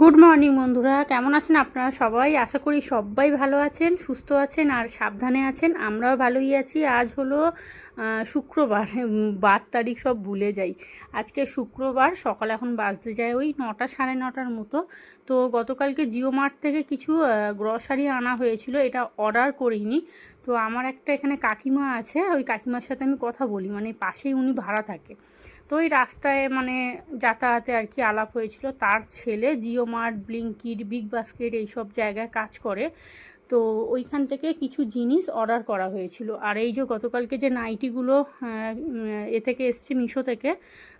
Good morning বন্ধুরা। কেমন আছেন আপনারা সবাই? আশা করি সবাই ভালো আছেন, সুস্থ আছেন আর সাবধানে আছেন। আমরাও ভালোই আছি। আজ হলো শুক্রবার। বার তারিখ সব ভুলে যাই। আজকে শুক্রবার, সকাল এখন বাজতে যায় ওই নটা সাড়ে নটার মতো। তো গতকালকে জিও মার্ট থেকে কিছু গ্রসারি আনা হয়েছিল। এটা অর্ডার করিনি। তো আমার একটা এখানে কাকিমা আছে। ওই কাকিমার সাথে আমি কথা বলি। মানে পাশেই উনি ভাড়া থাকে। তো ওই রাস্তায় মানে যাতায়াতে আর কি আলাপ হয়েছিল। তার ছেলে Jio Mart Blinkit Big Basket এইসব জায়গায় কাজ করে। তো ওইখান থেকে কিছু জিনিস অর্ডার করা হয়েছিল। আর এই যে গতকালকে যে নাইটিগুলো এ থেকে এসছে মিশো থেকে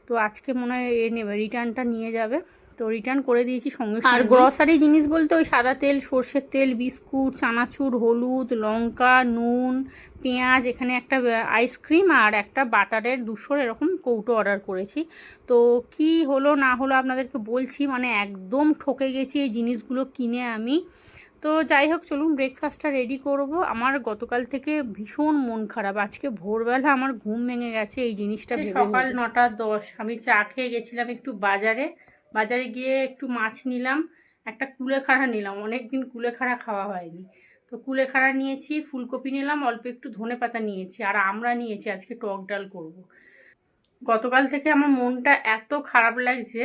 তো আজকে মনে হয় এ নেবে রিটার্নটা নিয়ে যাবে। তো রিটার্ন করে দিয়েছি সঙ্গে আর গ্রসারি জিনিস বলতে ওই সাদা তেল সর্ষের তেল বিস্কুট চানাচুর হলুদ লঙ্কা নুন পেঁয়াজ এখানে একটা আইসক্রিম আর একটা বাটারের দুশোর এরকম কৌটো অর্ডার করেছি। তো কি হলো না হলো আপনাদেরকে বলছি মানে একদম ঠকে গেছি এই জিনিসগুলো কিনে আমি। তো যাই হোক চলুন ব্রেকফাস্টটা রেডি করব। আমার গতকাল থেকে ভীষণ মন খারাপ। আজকে ভোরবেলা আমার ঘুম ভেঙে গেছে এই জিনিসটা সকাল নটা দশ আমি চা খেয়ে গেছিলাম একটু বাজারে। বাজারে গিয়ে একটু মাছ নিলাম একটা কুলেখাড়া নিলাম। অনেক দিন কুলেখাড়া খাওয়া হয়নি। তো কুলেখাড়া নিয়েছি, ফুলকপি নিলাম, অল্প একটু ধনে পাতা নিয়েছি, আর আমরা নিয়েছি আজকে টক ডাল করব। গতকাল থেকে আমার মনটা এত খারাপ লাগছে,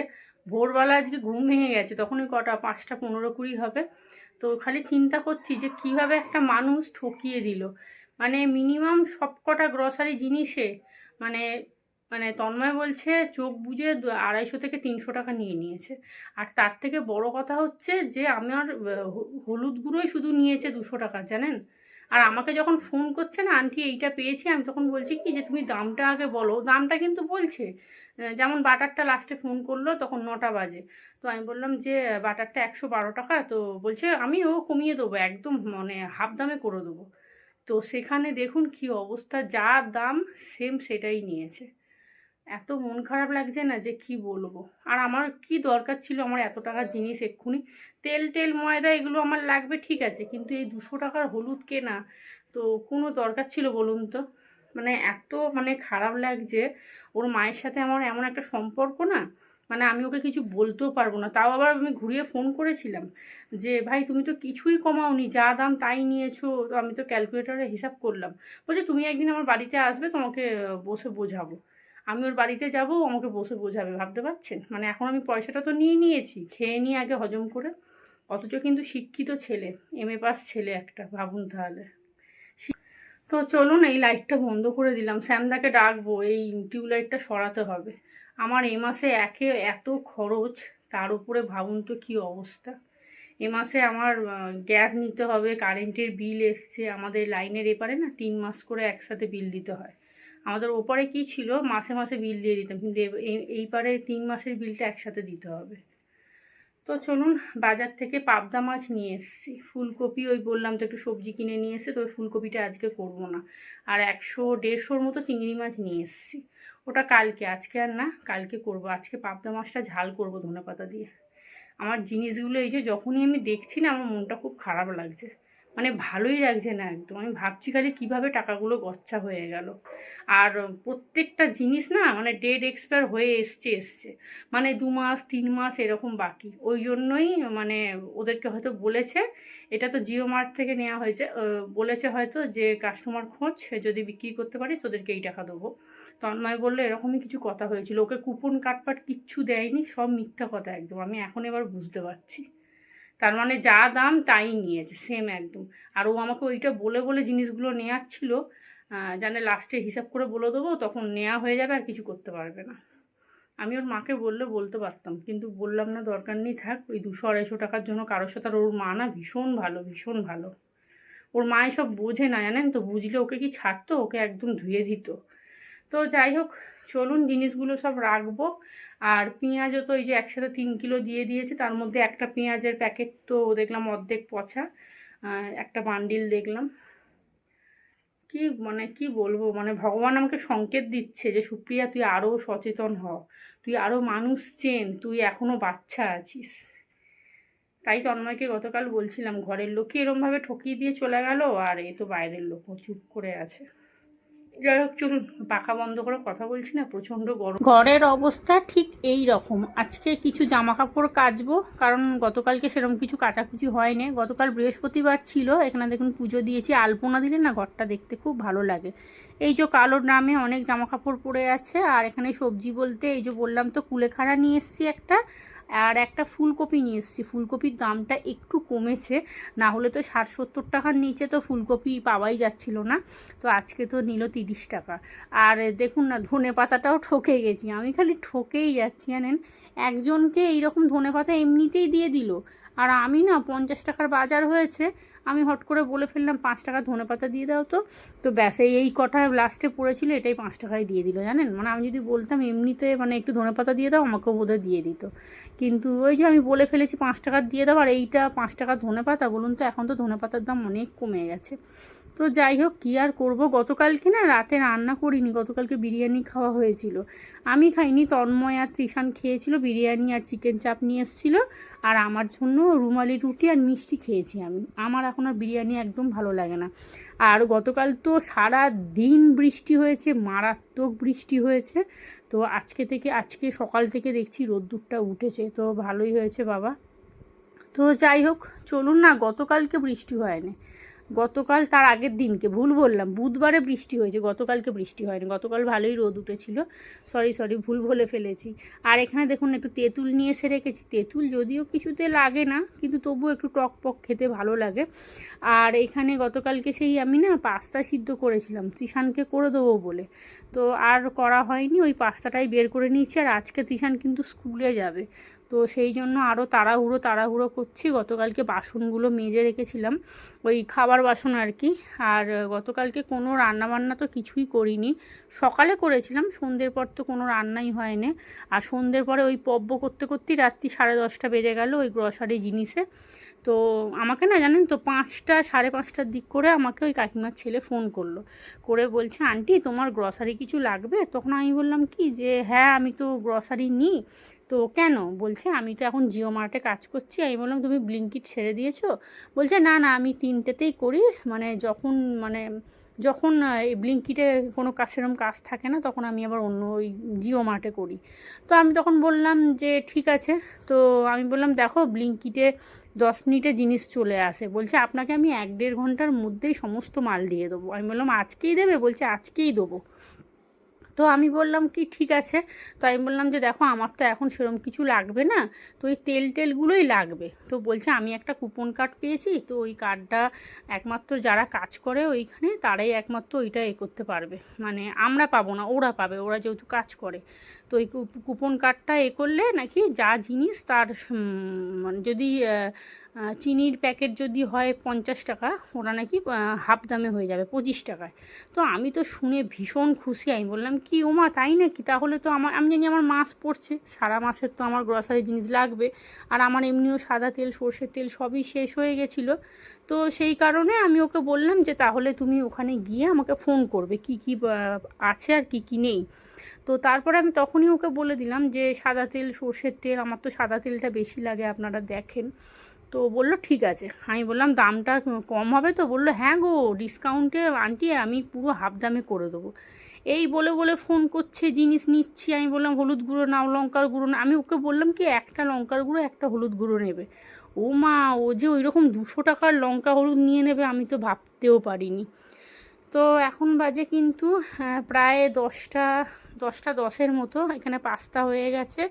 ভোরবেলা আজকে ঘুম ভেঙে গেছে, তখনই কটা, পাঁচটা, পনেরো কুড়ি হবে, তো খালি চিন্তা করছি যে কীভাবে একটা মানুষ ঠকিয়ে দিল মানে মিনিমাম সব কটা গ্রসারি জিনিসে মানে মানে তন্ময় বলছে, চোখ বুঝে আড়াইশো থেকে তিনশো টাকা নিয়ে নিয়েছে। আর তার থেকে বড় কথা হচ্ছে যে আমার হলুদ গুঁড়োই শুধু নিয়েছে দুশো টাকা, জানেন? আর আমাকে যখন ফোন করছে না, আন্টি, এইটা পেয়েছি। আমি তখন বলছি কি যে, তুমি দামটা আগে বলো। দামটা কিন্তু বলছে যেমন বাটারটা লাস্টে ফোন করল, তখন নটা বাজে। তো আমি বললাম যে, বাটারটা একশো বারো টাকা। তো বলছে, আমিও কমিয়ে দেবো, একদম মানে হাফ দামে করে দেবো। তো সেখানে দেখুন কি অবস্থা যা দাম সেম সেটাই নিয়েছে। এত মন খারাপ লাগছে না যে কি বলব? আর আমার কি দরকার ছিল আমার এত টাকার জিনিস এক্ষুনি? তেল টেল, ময়দা এগুলো আমার লাগবে ঠিক আছে, কিন্তু এই দুশো টাকার হলুদ কেনা, তো কোনো দরকার ছিল বলুন তো? মানে এত মানে খারাপ লাগছে, ওর মায়ের সাথে আমার এমন একটা সম্পর্ক না মানে আমি ওকে কিছু বলতেও পারব না। তাও আবার আমি ঘুরিয়ে ফোন করেছিলাম যে, ভাই, তুমি তো কিছুই কমাওনি, যা দাম তাই নিয়েছো। তো আমি তো ক্যালকুলেটারে হিসাব করলাম। বলছে, তুমি একদিন আমার বাড়িতে আসবে, তোমাকে বসে বোঝাবো। আমি ওর বাড়িতে যাব আমাকে বসে বোঝাবে, ভাবতে পারছেন? মানে এখন আমি পয়সাটা তো নিয়ে নিয়েছি, খেয়ে নিয়ে আগে হজম করে। অথচ কিন্তু শিক্ষিত ছেলে এম এ পাস ছেলে একটা, ভাবুন তাহলে। তো চলুন, এই লাইটটা বন্ধ করে দিলাম। শ্যামদাকে ডাকবো, এই টিউবলাইটটা সরাতে হবে। আমার এ মাসে একে এত খরচ, তার উপরে ভাবুন তো কী অবস্থা। এ মাসে আমার গ্যাস নিতে হবে কারেন্টের বিল এসছে, আমাদের লাইনের এপারে না তিন মাস করে একসাথে বিল দিতে হয়। আমাদের ওপারে কি ছিল? মাসে মাসে বিল দিয়ে দিতাম। কিন্তু এই- পারে তিন মাসের বিলটা একসাথে দিতে হবে। তো চলুন বাজার থেকে পাবদা মাছ নিয়ে এসেছি। ফুলকপি ওই বললাম তো একটু সবজি কিনে নিয়ে এসে, তো ওই ফুলকপিটা আজকে করব না। আর একশো দেড়শোর মতো চিংড়ি মাছ নিয়ে এসেছি। ওটা কালকে, আজকে আর না, কালকে করব। আজকে পাবদা মাছটা ঝাল করব ধনেপাতা দিয়ে। আমার জিনিসগুলো এই যে যখনই আমি দেখছি না, আমার মনটা খুব খারাপ লাগছে। মানে ভালোই লাগছে না একদম। আমি ভাবছি খালি কীভাবে টাকাগুলো গচ্ছা হয়ে গেল। আর প্রত্যেকটা জিনিস না মানে ডেট এক্সপায়ার হয়ে এসছে এসছে। মানে দু মাস, তিন মাস এরকম বাকি। ওই জন্যই মানে ওদেরকে হয়তো বলেছে, এটা তো জিও মার্ট থেকে নেওয়া হয়েছে। বলেছে হয়তো যে কাস্টমার খোঁজ যদি বিক্রি করতে পারিস তোদেরকে এই টাকা দেবো। তন্ময় বলল, এরকমই কিছু কথা হয়েছিল। ওকে কুপন কাটপাট কিচ্ছু দেয়নি, সব মিথ্যা কথা একদম। আমি এখন এবার বুঝতে পারছি। তার মানে যা দাম তাই নিয়েছে সেম একদম। আর ও আমাকে ওইটা বলে বলে জিনিসগুলো নেওয়ার ছিল জানে লাস্টে হিসাব করে বলে দেবো, তখন নেওয়া হয়ে যাবে আর কিছু করতে পারবে না। আমি ওর মাকে বললে বলতে পারতাম, কিন্তু বললাম না, দরকার নেই, থাক, ওই দুশো আড়াইশো টাকার জন্য কারোর সাথে আর ওর মা না ভীষণ ভালো ভীষণ ভালো। ওর মা সব বোঝে না, জানেন তো, বুঝলে ওকে কি ছাড়তো, ওকে একদম ধুয়ে দিত। তো যাই হোক, চলুন জিনিসগুলো সব রাখব। আর পেঁয়াজও তো এই যে একসাথে তিন কিলো দিয়ে দিয়েছে, তার মধ্যে একটা পেঁয়াজের প্যাকেট তো দেখলাম অর্ধেক পচা একটা বান্ডিল দেখলাম। কি মানে কি বলব মানে ভগবান আমাকে সংকেত দিচ্ছে যে সুপ্রিয়া তুই আরও সচেতন হ, তুই আরও মানুষ চেন, তুই এখনও বাচ্চা আছিস। তাই তন্ময়কে গতকাল বলছিলাম, ঘরের লোককে এরমভাবে ঠকিয়ে দিয়ে চলে গেল, আর এ তো বাইরের লোকও চুপ করে আছে। যাই হোক, চলুন, পাখা বন্ধ করে কথা বলছি না, প্রচণ্ড গরম। ঘরের অবস্থা ঠিক এই রকম। আজকে কিছু জামা কাপড় কাচবো, কারণ গতকালকে সেরকম কিছু কাচাকুচি হয়নি। গতকাল বৃহস্পতিবার ছিল, এখানে দেখুন পুজো দিয়েছি। আলপনা দিলে না ঘরটা দেখতে খুব ভালো লাগে। এই যে কালো ড্রামে অনেক জামা কাপড় পরে আছে, আর এখানে সবজি বলতে এই যে বললাম তো, কুলেখাড়া নিয়ে এসছি একটা আর একটা ফুলকপি নিয়ে এসেছি। ফুলকপির দামটা একটু কমেছে, না হলে তো ষাট সত্তর টাকার নিচে তো ফুলকপি পাওয়াই যাচ্ছিল না। তো আজকে তো নিল তিরিশ টাকা। আর দেখুন না, ধনে পাতাটাও ঠকে গেছি। আমি খালি ঠকেই যাচ্ছি, জানেন? একজনকে এইরকম ধনে পাতা এমনিতেই দিয়ে দিল। আর আমি না পঞ্চাশ টাকার বাজার হয়েছে, আমি হট করে বলে ফেললাম, পাঁচ টাকা ধনে পাতা দিয়ে দাও তো। তো ব্যাস, এই কটা লাস্টে পড়েছিল, এটাই পাঁচ টাকায় দিয়ে দিল, জানেন? মানে আমি যদি বলতাম এমনিতে মানে একটু ধনে পাতা দিয়ে দাও, আমাকেও বোধহয় দিয়ে দিত। কিন্তু ওই যে আমি বলে ফেলেছি পাঁচ টাকার দিয়ে দাও, আর এইটা পাঁচ টাকা ধনে পাতা বলুন তো, এখন তো ধনে পাতার দাম অনেক কমে গেছে। তো যাই হোক, কী আর করব? গতকালকে না রাতে রান্না করিনি, গতকালকে বিরিয়ানি খাওয়া হয়েছিল। আমি খাইনি, তন্ময় আর তৃষান খেয়েছিল, বিরিয়ানি আর চিকেন চাপ নিয়ে এসেছিল, আর আমার জন্য রুমালি রুটি আর মিষ্টি খেয়েছি আমি। আমার এখন আর বিরিয়ানি একদম ভালো লাগে না। আর গতকাল তো সারা দিন বৃষ্টি হয়েছে, মারাত্মক বৃষ্টি হয়েছে, তো আজকে থেকে, আজকে সকাল থেকে দেখছি রোদ্দুরটা উঠেছে, তো ভালোই হয়েছে বাবা। তো যাই হোক, চলুন না, গতকালকে বৃষ্টি হয়নি। গতকাল তার আগের দিনকে, ভুল বললাম, বুধবারে বৃষ্টি হয়েছে, গতকালকে বৃষ্টি হয়নি, গতকাল ভালোই রোদ উঠেছিল সরি সরি ভুল বলে ফেলেছি। আর এখানে দেখুন, একটু তেঁতুল নিয়ে এসে রেখেছি, তেঁতুল যদিও কিছুতে লাগে না, কিন্তু তবুও একটু টক পক খেতে ভালো লাগে। আর এখানে গতকালকে সেই আমি না পাস্তা সিদ্ধ করেছিলাম ত্রিশানকে করে দেবো বলে, তো আর করা হয়নি, ওই পাস্তাটাই বের করে নিয়েছি, আর আজকে ত্রিশান কিন্তু স্কুলে যাবে তো সেই জন্য আরও তাড়াহুড়ো তাড়াহুড়ো করছি। গতকালকে বাসনগুলো মেজে রেখেছিলাম, ওই খাবার বাসন আর কি। আর গতকালকে কোনো রান্নাবান্না তো কিছুই করিনি। সকালে করেছিলাম, সন্ধ্যের পর তো কোনো রান্নাই হয়নি। আর সন্ধ্যের পরে ওই পব্য করতে করতেই রাত্রি সাড়ে দশটা বেজে গেল ওই গ্রসারি জিনিসে। তো আমাকে না জানেন তো পাঁচটা, সাড়ে পাঁচটার দিক করে আমাকে ওই কাকিমার ছেলে ফোন করল। করে বলছে, আন্টি, তোমার গ্রসারি কিছু লাগবে? তখন আমি বললাম, কি যে হ্যাঁ আমি তো গ্রসারি নিই। তো কেন? বলছে, আমি তো এখন জিও মার্টে কাজ করছি। আমি বললাম, তুমি ব্লিঙ্কিট ছেড়ে দিয়েছ? বলছে, না না, আমি তিনটেতেই করি। মানে যখন মানে যখন এই ব্লিঙ্কিটে কোনো কাজ সেরকম কাজ থাকে না, তখন আমি আবার অন্য ওই জিও মার্টে করি। তো আমি তখন বললাম যে, ঠিক আছে। তো আমি বললাম, দেখো, ব্লিঙ্কিটে দশ মিনিটে জিনিস চলে আসে। বলছে, আপনাকে আমি এক দেড় ঘণ্টার মধ্যেই সমস্ত মাল দিয়ে দেবো। আমি বললাম, আজকেই দেবে? বলছে, আজকেই দেবো। তো আমি বললাম কি, ঠিক আছে। তো আমি বললাম যে, দেখো, আমার তো এখন সেরকম কিছু লাগবে না। তো ওই তেল টেলগুলোই লাগবে। তো বলছে, আমি একটা কুপন কার্ড পেয়েছি। তো ওই কার্ডটা একমাত্র যারা কাজ করে ওইখানে, তারাই একমাত্র ওইটা এ করতে পারবে। মানে আমরা পাবো না, ওরা পাবে, ওরা যেহেতু কাজ করে। তো ওই কুপন কার্ডটা এ করলে নাকি যা জিনিস তার মানে যদি চিনির প্যাকেট যদি হয় পঞ্চাশ টাকা ওরা নাকি হাফ দামে হয়ে যাবে, পঁচিশ টাকায়। তো আমি তো শুনে ভীষণ খুশি, আমি বললাম, কি ওমা তাই নাকি? তাহলে তো আমার, আমি জানি আমার মাস পড়ছে, সারা মাসের তো আমার গ্রসারি জিনিস লাগবে, আর আমার এমনিও সাদা তেল, সর্ষের তেল সবই শেষ হয়ে গেছিল। তো সেই কারণে আমি ওকে বললাম যে, তাহলে তুমি ওখানে গিয়ে আমাকে ফোন করবে, কি কি আছে আর কি কি নেই? তো তারপরে আমি তখনই ওকে বলে দিলাম যে, সাদা তেল, সর্ষের তেল, আমার তো সাদা তেলটা বেশি লাগে, আপনারা দেখেন। তো বলল, ঠিক আছে। আমি বললাম, দামটা কম হবে তো? বলল হ্যাঁ গো ডিসকাউন্টে আন্টি আমি পুরো হাফ দামে করে দেবো। এই বলে বলে ফোন করছে, জিনিস নিচ্ছি। আমি বললাম, হলুদ গুঁড়ো নাও, লঙ্কার গুঁড়ো না। আমি ওকে বললাম, কি একটা লঙ্কার গুঁড়ো, একটা হলুদ গুঁড়ো নেবে? ও মা, ও যে ওই রকম দুশো টাকার লঙ্কা হলুদ নিয়ে নেবে, আমি তো ভাবতেও পারিনি। তো এখন বাজে কিন্তু প্রায় দশটা দশটা দশের মতো, এখানে পাস্তা হয়ে গেছে।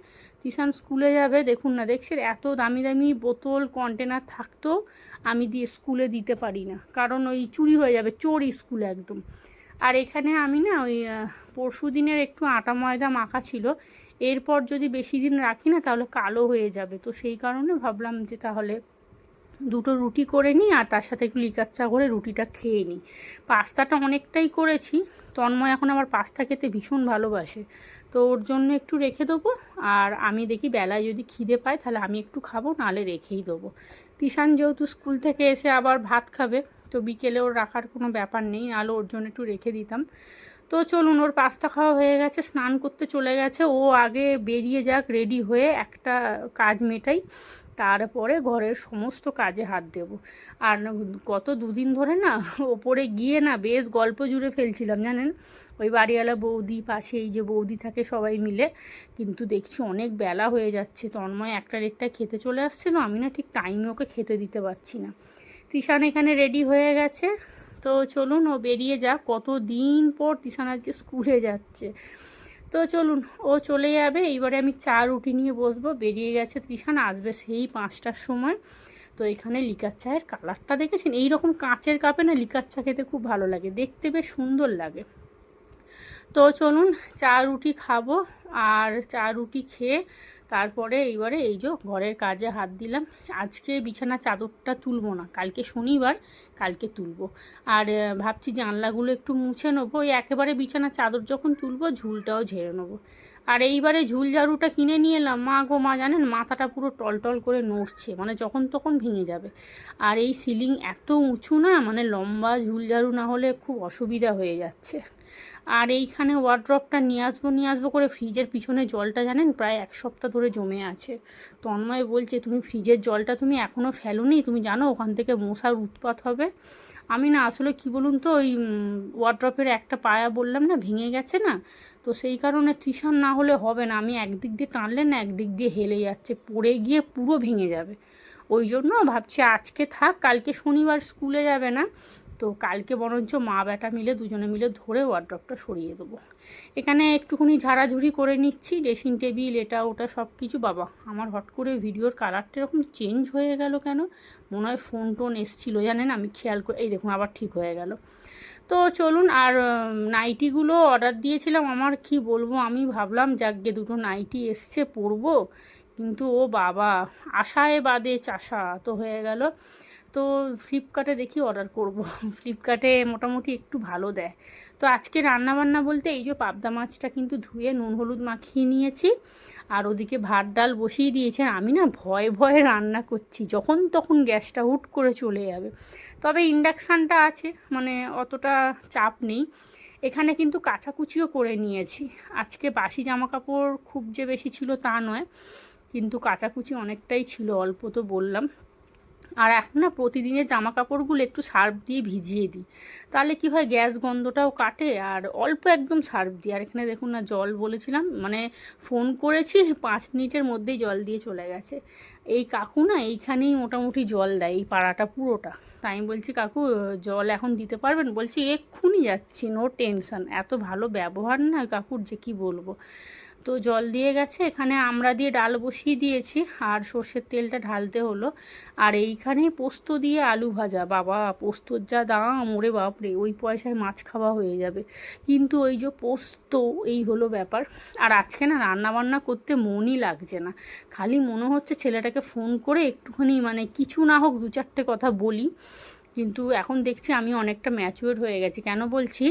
তিসান স্কুলে যাবে, দেখুন না, দেখছেন এত দামি দামি বোতল কন্টেনার থাকতো, আমি দিয়ে স্কুলে দিতে পারি না। কারণ ওই চুরি হয়ে যাবে, চোর স্কুলে একদম। আর এখানে আমি না ওই পরশু দিনের একটু আটা ময়দা মাখা ছিল, এরপর যদি বেশি দিন রাখি না, তাহলে কালো হয়ে যাবে। তো সেই কারণে ভাবলাম যে তাহলে দুটো রুটি করে নিই আর তার সাথে একটু লিকার চা করে রুটিটা খেয়ে নিই। পাস্তাটা অনেকটাই করেছি। তন্ময় এখন আবার পাস্তা খেতে ভীষণ ভালোবাসে। তো ওর জন্য একটু রেখে দেবো। আর আমি দেখি বেলায় যদি খিদে পায় তাহলে আমি একটু খাব, নালে রেখেই দেবো। তিশান যেহেতু স্কুল থেকে এসে আবার ভাত খাবে, তো বিকেলে ওর রাখার কোনো ব্যাপার নেই। নাহলে ওর জন্য একটু রেখে দিতাম। তো চলুন, ওর পাস্তা খাওয়া হয়ে গেছে, স্নান করতে চলে গেছে। ও আগে বেরিয়ে যাক, রেডি হয়ে একটা কাজ মেটাই। তারপরে ঘরের সমস্ত কাজে হাত দেব। আর গত দুদিন ধরে না ওপরে গিয়ে না বেশ গল্প জুড়ে ফেলছিলাম, জানেন? ওই বাড়িওয়ালা বৌদি, পাশে এই যে বৌদি থাকে সবাই মিলে। কিন্তু দেখছি অনেক বেলা হয়ে যাচ্ছে, তন্ময় একটা রেটটা খেতে চলে আসছে তো আমি না ঠিক টাইমে ওকে খেতে দিতে পারছি না। তিশান এখানে রেডি হয়ে গেছে। তো চলুন ও বেরিয়ে যা কত দিন পর তিশান আজকে স্কুলে যাচ্ছে। তো চলুন, ও চলে যাবে। এইবারে আমি চা, রুটি নিয়ে বসবো। বেরিয়ে গেছে তৃষান, আসবে সেই পাঁচটার সময়। তো এখানে লিকার চায়ের কালারটা দেখেছেন? এই রকম কাঁচের কাপে না লিকার চা খেতে খুব ভালো লাগে। দেখতে বেশ সুন্দর লাগে। তো চলুন, চা, রুটি খাব। আর চা, রুটি খেয়ে তারপরে এইবারে এই যে ঘরের কাজে হাত দিলাম। আজকে বিছানা চাদরটা তুলবো না, কালকে শনিবার কালকে তুলবো। আর ভাবছি জানলাগুলো একটু মুছে নেব একেবারে বিছানা চাদর যখন তুলবো ঝুলটাও ঝেড়ে নেব। আর এইবারে ঝুল ঝাড়ুটা কিনে নিয়ে এলাম, মা গো, মা জানেন মাথাটা পুরো টলটল করে নড়ছে মানে যখন তখন ভেঙে যাবে। আর এই সিলিং এত উঁচু না মানে লম্বা ঝুল ঝাড়ু না হলে খুব অসুবিধা হয়ে যাচ্ছে। আর এইখানে ওয়ার্ড্রপটা নিয়ে আসব নিয়ে আসব করে ফ্রিজের পিছনে জলটা জানেন প্রায় এক সপ্তাহ ধরে জমে আছে। তন্ময় বলছে, তুমি ফ্রিজের জলটা তুমি এখনও ফেলোনি? তুমি জানো ওখান থেকে মশার উৎপাত হবে? আমি না, আসলে কি বলুন তো, ওই ওয়ার্ড্রপের একটা পায়া বললাম না, ভেঙে গেছে না? তো সেই কারণে তৃষান না হলে হবে না, আমি একদিক দিয়ে টানলে না, একদিক দিয়ে হেলে যাচ্ছে, পড়ে গিয়ে পুরো ভেঙে যাবে। ওই জন্য ভাবছি আজকে থাক, কালকে শনিবার স্কুলে যাবে না তো কালকে বরঞ্চ মা বেটা মিলে দুজনে মিলে ধরে ওয়ার্ড্রপটা সরিয়ে দেবো। এখানে একটুখানি ঝাড়াঝুড়ি করে নিচ্ছি ড্রেসিং টেবিল এটা, ওটা সব কিছু। বাবা, আমার হট করে ভিডিওর কালারটা এরকম চেঞ্জ হয়ে গেল কেন? মনে হয় ফোন টোন এসছিলো, জানেন? আমি খেয়াল করে এই দেখুন, আবার ঠিক হয়ে গেল। তো চলুন, আর নাইটিগুলো অর্ডার দিয়েছিলাম। আমার কি বলব, আমি ভাবলাম, যাক দুটো নাইটি এসছে, পরবো। কিন্তু ও বাবা, আশায় বাদে চাষা তো হয়ে গেল। তো ফ্লিপকার্টে দেখি অর্ডার করব। ফ্লিপকার্টে মোটামুটি একটু ভালো দেয়। তো আজকে রান্না বান্না বলতে এই যে পাবদা মাছটা কিন্তু ধুয়ে নুন, হলুদ মাখিয়ে নিয়েছি আর ওদিকে ভাত, ডাল বসিয়ে দিয়েছেন আমি না ভয়ে ভয়ে রান্না করছি। যখন তখন গ্যাসটা হুট করে চলে যাবে। তবে ইন্ডাকশানটা আছে মানে অতটা চাপ নেই। এখানে কিন্তু কাচাকুচিও করে নিয়েছি। আজকে বাসি জামা কাপড় খুব যে বেশি ছিল তা নয়। কিন্তু কাচাকুচি অনেকটাই ছিল, অল্প তো বললাম। আর এখন না প্রতিদিনের জামা কাপড়গুলো একটু সার্ফ দিয়ে ভিজিয়ে দিই। তাহলে কি হয়, গ্যাস গন্ধটাও কাটে আর অল্প একদম সার্ফ দিই। আর এখানে দেখুন না, জল বলেছিলাম মানে ফোন করেছি, পাঁচ মিনিটের মধ্যেই জল দিয়ে চলে গেছে। এই কাকু না এইখানেই মোটামুটি জল দেয়, এই পাড়াটা পুরোটা। তাই আমি বলছি, কাকু, জল এখন দিতে পারবেন? বলছি, এক্ষুনি যাচ্ছি নো টেনশন এত ভালো ব্যবহার না কাকুর যে কি বলব। তো জল দিয়ে গেছে, এখানে আমরা দিয়ে ডাল বসিয়ে দিয়েছি, আর সর্ষের তেলটা ঢালতে হলো। আর এইখানে পোস্ত দিয়ে আলু ভাজা, বাবা পোস্তর যা দাম, ওরে বাপরে, ওই পয়সায় মাছ খাওয়া হয়ে যাবে। কিন্তু ওই যে পোস্ত, এই হলো ব্যাপার। আর আজকে না রান্না বান্না করতে মনই লাগছে না। খালি মনে হচ্ছে ছেলেটাকে ফোন করে একটুখানি মানে কিছু না হোক দু চারটে কথা বলি। কিন্তু এখন দেখছি আমি অনেকটা ম্যাচিওর হয়ে গেছি। কেন বলছি?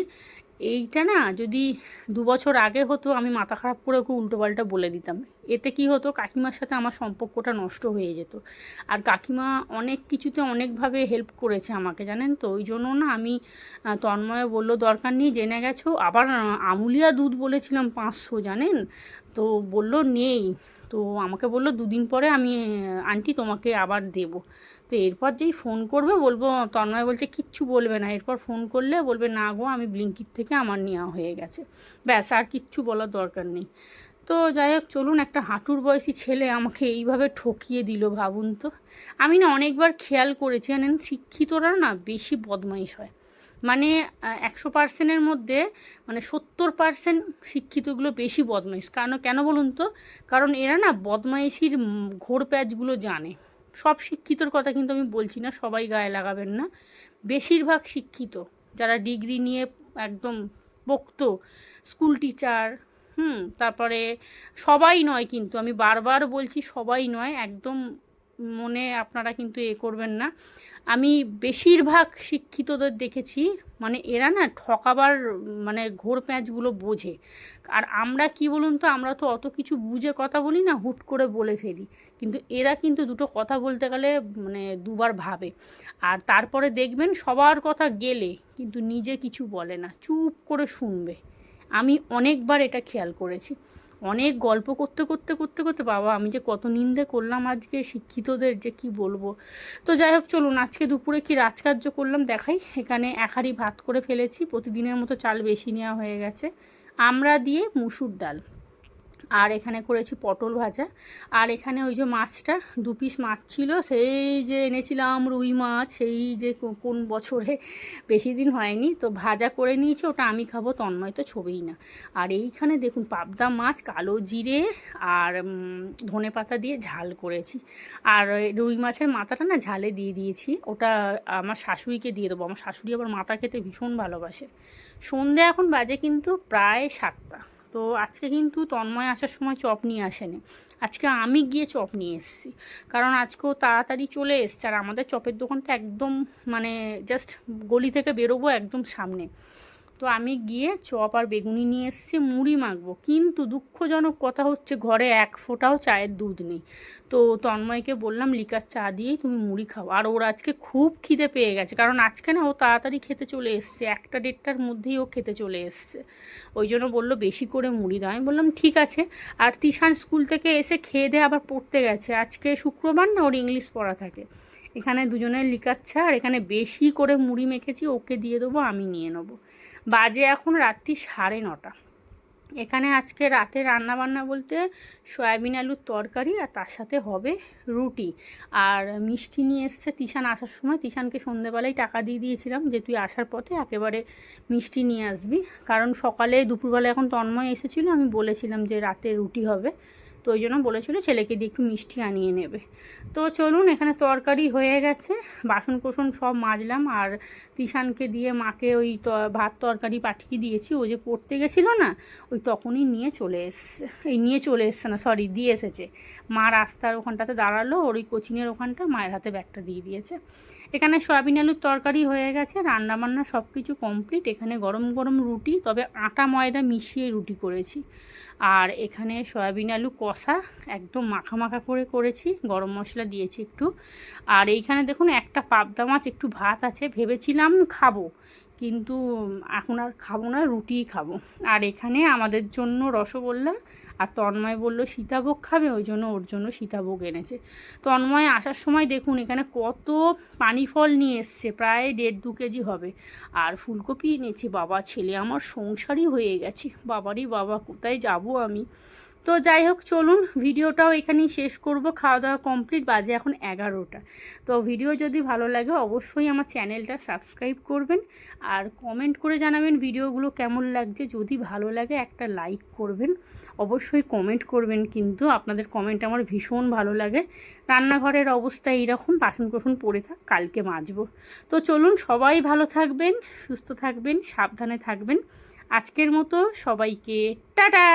এইটা না যদি দু বছর আগে হতো, আমি মাথা খারাপ করে ওকে উল্টোপাল্টা বলে দিতাম। এতে কি হতো, কাকিমার সাথে আমার সম্পর্কটা নষ্ট হয়ে যেত। আর কাকিমা অনেক কিছুতে অনেকভাবে হেল্প করেছে আমাকে, জানেন তো? ওই জন্য না আমি তন্ময় বলল, দরকার নেই, জেনে গেছো? আবার আমুলিয়া দুধ বলেছিলাম পাঁচশো, জানেন? তো বলল, নেই। তো আমাকে বলল, দুদিন পরে আমি, আন্টি, তোমাকে আবার দেবো। তো এরপর যেই ফোন করবে, বলব, তন্ময় বলছে, কিচ্ছু বলবে না। এরপর ফোন করলে বলবে, না গো, আমি ব্লিঙ্কিট থেকে আমার নেওয়া হয়ে গেছে। ব্যাস, আর কিচ্ছু বলার দরকার নেই। তো যাই হোক, চলুন, একটা হাঁটুর বয়সী ছেলে আমাকে এইভাবে ঠকিয়ে দিল, ভাবুন তো। আমি না অনেকবার খেয়াল করেছি, জানেন, শিক্ষিতরা না বেশি বদমাইশ হয়। মানে একশো পার্সেন্টের মধ্যে মানে সত্তর পার্সেন্ট শিক্ষিতগুলো বেশি বদমাইশ। কারণ কেন বলুন তো? কারণ এরা না বদমাইশির ঘোর প্যাচগুলো জানে। সব শিক্ষিতর কথা কিন্তু আমি বলছি না, সবাই গায়ে লাগাবেন না। বেশিরভাগ শিক্ষিত, যারা ডিগ্রি নিয়ে একদম পোক্ত, স্কুল টিচার, হুম, তারপরে সবাই নয় কিন্তু, আমি বারবার বলছি সবাই নয়, একদম মনে আপনারা কিন্তু এ করবেন না। আমি বেশিরভাগ শিক্ষিতদের দেখেছি মানে এরা না ঠকাবার মানে ঘোর প্যাঁচগুলো বোঝে। আর আমরা কি বলুন তো, আমরা তো অত কিছু বুঝে কথা বলি না, হুট করে বলে ফেলি। কিন্তু এরা কিন্তু দুটো কথা বলতে গেলে মানে দুবার ভাবে। আর তারপরে দেখবেন সবার কথা গেলে কিন্তু নিজে কিছু বলে না, চুপ করে শুনবে। আমি অনেকবার এটা খেয়াল করেছি। অনেক গল্প করতে করতে করতে করতে, বাবা, আমি যে কত নিন্দে করলাম আজকে শিক্ষিতদের যে কি বলব। তো যাই হোক, চলুন, আজকে দুপুরে কি রাজকার্য করলাম দেখাই। এখানে এক হাঁড়ি ভাত করে ফেলেছি, প্রতিদিনের মতো চাল বেশি নেওয়া হয়ে গেছে। আমরা দিয়ে মুসুর ডাল। আর এখানে করেছি পটল ভাজা। আর এখানে ওই যে মাছটা, দু পিস মাছ ছিল, সেই যে এনেছিলাম রুই মাছ, সেই যে কোন বছরে বেশি দিন হয়নি। তো ভাজা করে নিয়েছি, ওটা আমি খাব, তন্ময় তো ছবিই না। আর এইখানে দেখুন, পাবদা মাছ, কালো জিরে আর ধনে পাতা দিয়ে ঝাল করেছি। আর রুই মাছের মাথাটা না ঝালে দিয়ে দিয়েছি। ওটা আমার শাশুড়িকে দিয়ে দেবো। আমার শাশুড়ি আবার মাথা খেতে ভীষণ ভালোবাসে। সন্ধে এখন বাজে কিন্তু প্রায় সাতটা। তো আজকে কিন্তু তন্ময় আসার সময় চপ নিয়ে আসেনি। আজকে আমি গিয়ে চপ নিয়ে এসেছি। কারণ আজকেও তাড়াতাড়ি চলে এসছে আর আমাদের চপের দোকানটা একদম মানে জাস্ট গলি থেকে বেরোবো একদম সামনে। তো আমি গিয়ে চপ আর বেগুনি নিয়ে এসেছি, মুড়ি মাখবো। কিন্তু দুঃখজনক কথা হচ্ছে ঘরে এক ফোঁটাও চায়ের দুধ নেই। তো তন্ময়কে বললাম, লিকার চা দিয়েই তুমি মুড়ি খাও। আর ওর আজকে খুব খিদে পেয়ে গেছে, কারণ আজকে না ও তাড়াতাড়ি খেতে চলে এসছে, একটা দেড়টার মধ্যেই ও খেতে চলে এসছে। ওই জন্য বলল, বেশি করে মুড়ি দাও। আমি বললাম, ঠিক আছে। আর তিশান স্কুল থেকে এসে খেয়ে দিয়ে আবার পড়তে গেছে। আজকে শুক্রবার না ওর ইংলিশ পড়া থাকে। এখানে দুজনের লিকার চা, আর এখানে বেশি করে মুড়ি মেখেছি, ওকে দিয়ে দেবো, আমি নিয়ে নেব। বাজে এখন রাত্রি সাড়ে নটা। এখানে আজকে রাতে রান্না বান্না বলতে সয়াবিন আলুর তরকারি আর তার সাথে হবে রুটি। আর মিষ্টি নিয়ে এসছে তিশান আসার সময়। তিশানকে সন্ধেবেলায় টাকা দিয়ে দিয়েছিলাম যে তুই আসার পথে একেবারে মিষ্টি নিয়ে আসবি। কারণ সকালে দুপুরবেলা এখন তন্ময় এসেছিল। আমি বলেছিলাম যে রাতে রুটি হবে। তো ওই জন্য বলেছিল ছেলেকে দিয়ে একটু মিষ্টি আনিয়ে নেবে। তো চলুন, এখানে তরকারি হয়ে গেছে। বাসন কোসন সব মাজলাম আর তিশানকে দিয়ে মাকে ওই ভাত তরকারি পাঠিয়ে দিয়েছি। ও যে পড়তে গেছিল না, ওই তখনই নিয়ে চলে এসছে। এই নিয়ে চলে এসছে না সরি দিয়ে এসেছে। মা রাস্তার ওখানটাতে দাঁড়াল, ওর ওই কোচিংয়ের ওখানটা মায়ের হাতে ব্যাগটা দিয়ে দিয়েছে। এখানে সয়াবিন আলুর তরকারি হয়ে গেছে, রান্না বান্না সব কিছু কমপ্লিট এখানে গরম গরম রুটি, তবে আটা ময়দা মিশিয়ে রুটি করেছি। আর এখানে সয়াবিন আলু কষা, একদম মাখা মাখা করে করেছি, গরম মশলা দিয়েছি একটু। আর এইখানে দেখুন একটা পাবদা মাছ, একটু ভাত আছে, ভেবেছিলাম খাব, কিন্তু এখন আর খাব না, রুটিই খাব। আর এখানে আমাদের জন্য রসগোল্লা আর তন্ময় বলল, সীতাভোগ খাবে? ওই জন্য ওর জন্য সীতাভোগ এনেছে। তন্ময় আসার সময় দেখুন, এখানে কত পানি ফল নিয়ে এসছে, প্রায় দেড় দু কেজি হবে। আর ফুলকপি এনেছে, বাবা ছেলে, আমার সংসারই হয়ে গেছে। বাবারই বাবা, কোথায় যাব আমি? তো যাই হোক, চলুন, ভিডিওটাও এখানেই শেষ করব। খাওয়া দাওয়া কমপ্লিট বাজে এখন এগারোটা। তো ভিডিও যদি ভালো লাগে, অবশ্যই আমার চ্যানেলটা সাবস্ক্রাইব করবেন আর কমেন্ট করে জানাবেন ভিডিওগুলো কেমন লাগছে। যদি ভালো লাগে, একটা লাইক করবেন। অবশ্যই কমেন্ট করবেন, কিন্তু আপনাদের কমেন্ট আমার ভীষণ ভালো লাগে। রান্নাঘরের অবস্থা এইরকম বাসন কোসন পড়ে থাক, কালকে মাজবো। তো চলুন, সবাই ভালো থাকবেন, সুস্থ থাকবেন, সাবধানে থাকবেন। আজকের মতো সবাইকে, টাটা!